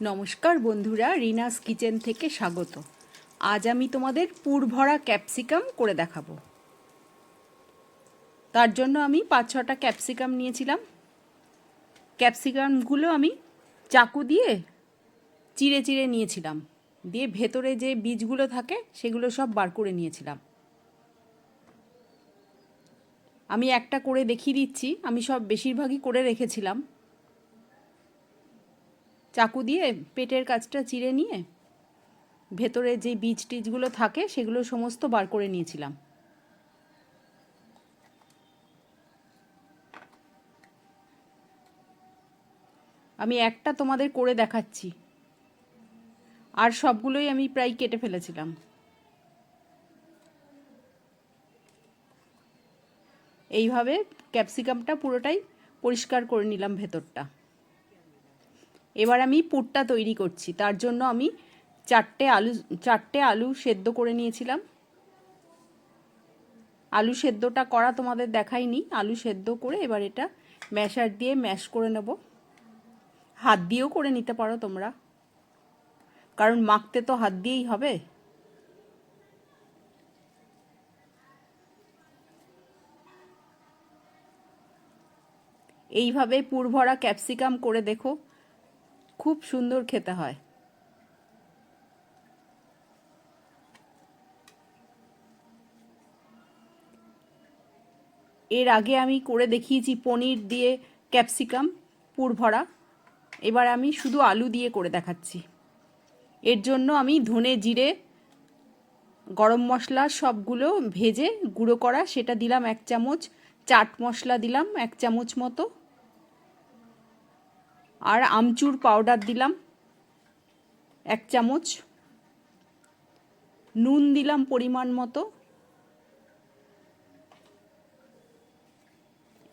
নমস্কার বন্ধুরা, রিনাস কিচেন থেকে স্বাগত। আজ আমি তোমাদের পুরভরা ক্যাপসিকাম করে দেখাবো। তার জন্য আমি পাঁচ ছটা ক্যাপসিকাম নিয়েছিলাম। ক্যাপসিকামগুলো আমি চাকু দিয়ে চিড়ে চিড়ে নিয়েছিলাম। দিয়ে ভেতরে যে বীজগুলো থাকে, সেগুলো সব বার করে নিয়েছিলাম। আমি একটা করে দেখিয়ে দিচ্ছি। আমি সব বেশিরভাগই করে রেখেছিলাম। চাকু দিয়ে পেটের কাজটা চিড়ে নিয়ে ভেতরে যে বীজ টিজগুলো থাকে সেগুলো সমস্ত বার করে নিয়েছিলাম। আমি একটা তোমাদের করে দেখাচ্ছি। আর সবগুলোই আমি প্রায় কেটে ফেলেছিলাম। এইভাবে ক্যাপসিকামটা পুরোটাই পরিষ্কার করে নিলাম ভেতরটা। এবার আমি পুরটা তৈরি করছি। তার জন্য আমি চারটে আলু চারটে আলু সেদ্ধ করে নিয়েছিলাম। আলু সেদ্ধটা করা তোমাদের দেখাইনি। আলু সেদ্ধ করে এবার এটা ম্যাশার দিয়ে ম্যাশ করে নেব। হাত দিয়েও করে নিতে পারো তোমরা। কারণ মাখতে তো হাত দিয়েই হবে। এইভাবে পুরভরা ক্যাপসিকাম করে দেখো। খুব সুন্দর খেতে হয়। এর আগে আমি করে দেখিয়েছি পনির দিয়ে ক্যাপসিকাম পুর ভরা এবার আমি শুধু আলু দিয়ে করে দেখাচ্ছি। এর জন্য আমি ধনে জিরে, গরম মশলা সবগুলো ভেজে গুঁড়ো করা, সেটা দিলাম এক চামচ, চাট মশলা দিলাম এক চামচ মতো। আর আমচুর পাউডার দিলাম, এক চামচ। নুন দিলাম পরিমাণ মতো।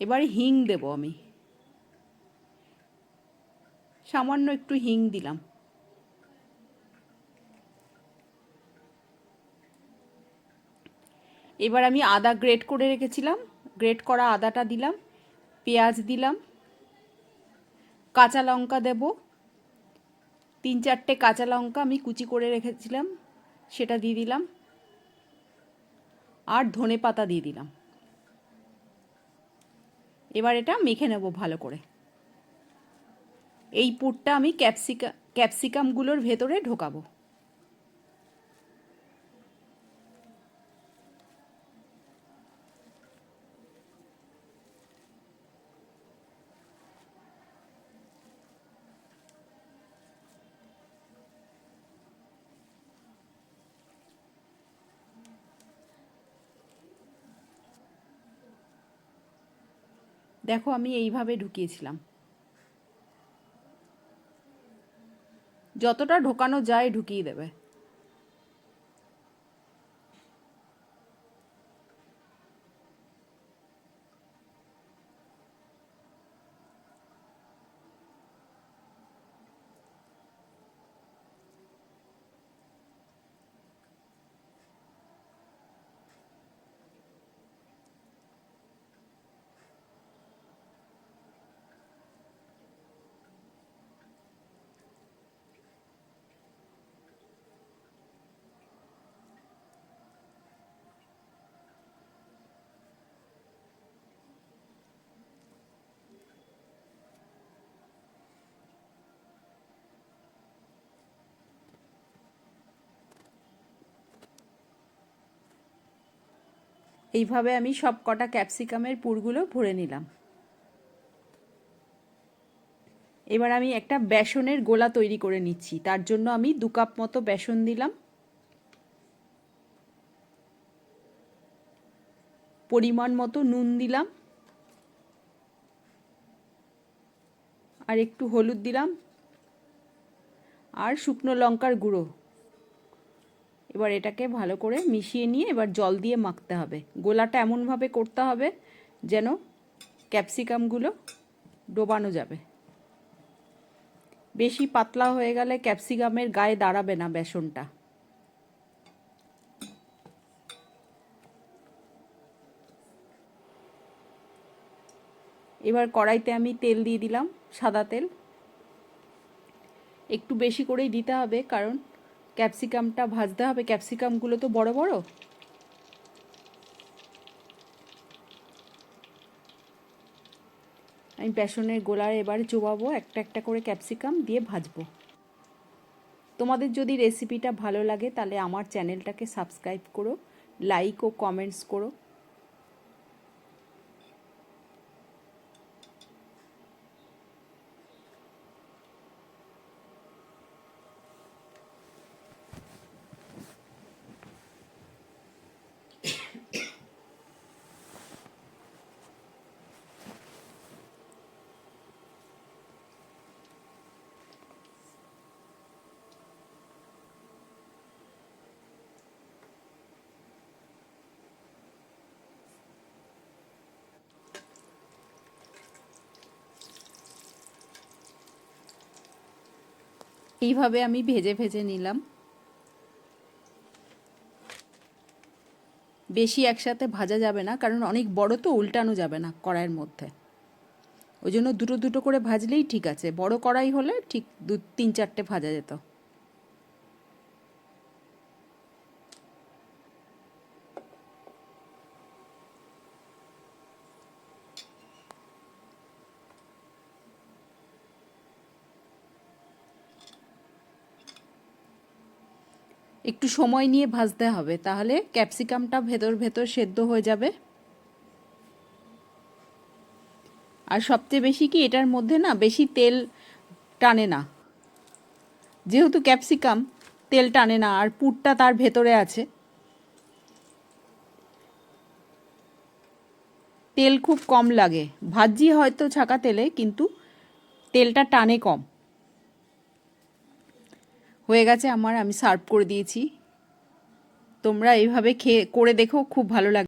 এবার হিং দেব আমি। সামান্য একটু হিং দিলাম। এবার আমি আদা গ্রেট করে রেখেছিলাম। গ্রেট করা আদাটা দিলাম, পেঁয়াজ দিলাম। কাঁচা লঙ্কা দেব। তিন চারটে কাঁচা লঙ্কা আমি কুচি করে রেখেছিলাম, সেটা দিয়ে দিলাম। আর ধনে পাতা দিয়ে দিলাম। এবার এটা মেখে নেব ভালো করে। এই পুরটা আমি ক্যাপসিকা, ক্যাপসিকামগুলোর ভেতরে ঢোকাবো। দেখো আমি এইভাবে ঢুকিয়েছিলাম। যতটা ঢোকানো যায় ঢুকিয়ে দেবে। এইভাবে আমি সব কটা ক্যাপসিকামের পুরগুলো ভরে নিলাম। এবার আমি একটা বেসনের গোলা তৈরি করে নিচ্ছি। তার জন্য আমি দু কাপ মতো বেসন দিলাম। পরিমাণ মতো নুন দিলাম। আর একটু হলুদ দিলাম। আর শুকনো লঙ্কার গুঁড়ো। এবার এটাকে ভালো করে মিশিয়ে নিয়ে এবার জল দিয়ে মাখতে হবে। গোলাটা এমনভাবে করতে হবে যেন ক্যাপসিকামগুলো ডোবানো যাবে। বেশি পাতলা হয়ে গেলে ক্যাপসিকামের গায়ে দাঁড়াবে না বেসনটা। এবার কড়াইতে আমি তেল দিয়ে দিলাম, সাদা তেল। একটু বেশি করেই দিতে হবে কারণ ক্যাপসিকামটা ভাজতে হবে। ক্যাপসিকামগুলো তো বড় বড়। আমি বেসনের গোলার এবারে চোবাবো একটা একটা করে ক্যাপসিকাম দিয়ে ভাজবো। তোমাদের যদি রেসিপিটা ভালো লাগে তাহলে আমার চ্যানেলটাকে সাবস্ক্রাইব করো, লাইক ও কমেন্টস করো। এইভাবে আমি ভেজে ভেজে নিলাম। বেশি একসাথে ভাজা যাবে না, কারণ অনেক বড় তো উল্টানো যাবে না কড়াইয়ের মধ্যে। ওই জন্য দুটো দুটো করে ভাজলেই ঠিক আছে। বড় কড়াই হলে ঠিক দু তিন চারটে ভাজা যেত। একটু সময় নিয়ে ভাজতে হবে, তাহলে ক্যাপসিকামটা ভেতর ভেতর সেদ্ধ হয়ে যাবে। আর সবচেয়ে বেশি কি এটার মধ্যে না বেশি তেল টানে না। যেহেতু ক্যাপসিকাম, তেল টানে না, আর পুরটা তার ভেতরে আছে। তেল খুব কম লাগে। ভাজি হয়তো ছাকা তেলে, কিন্তু তেলটা টানে কম। হয়ে গেছে, আমার আমি সার্ভ করে দিয়েছি। তোমরা এইভাবে খেয়ে, করে দেখো, খুব ভালো লাগে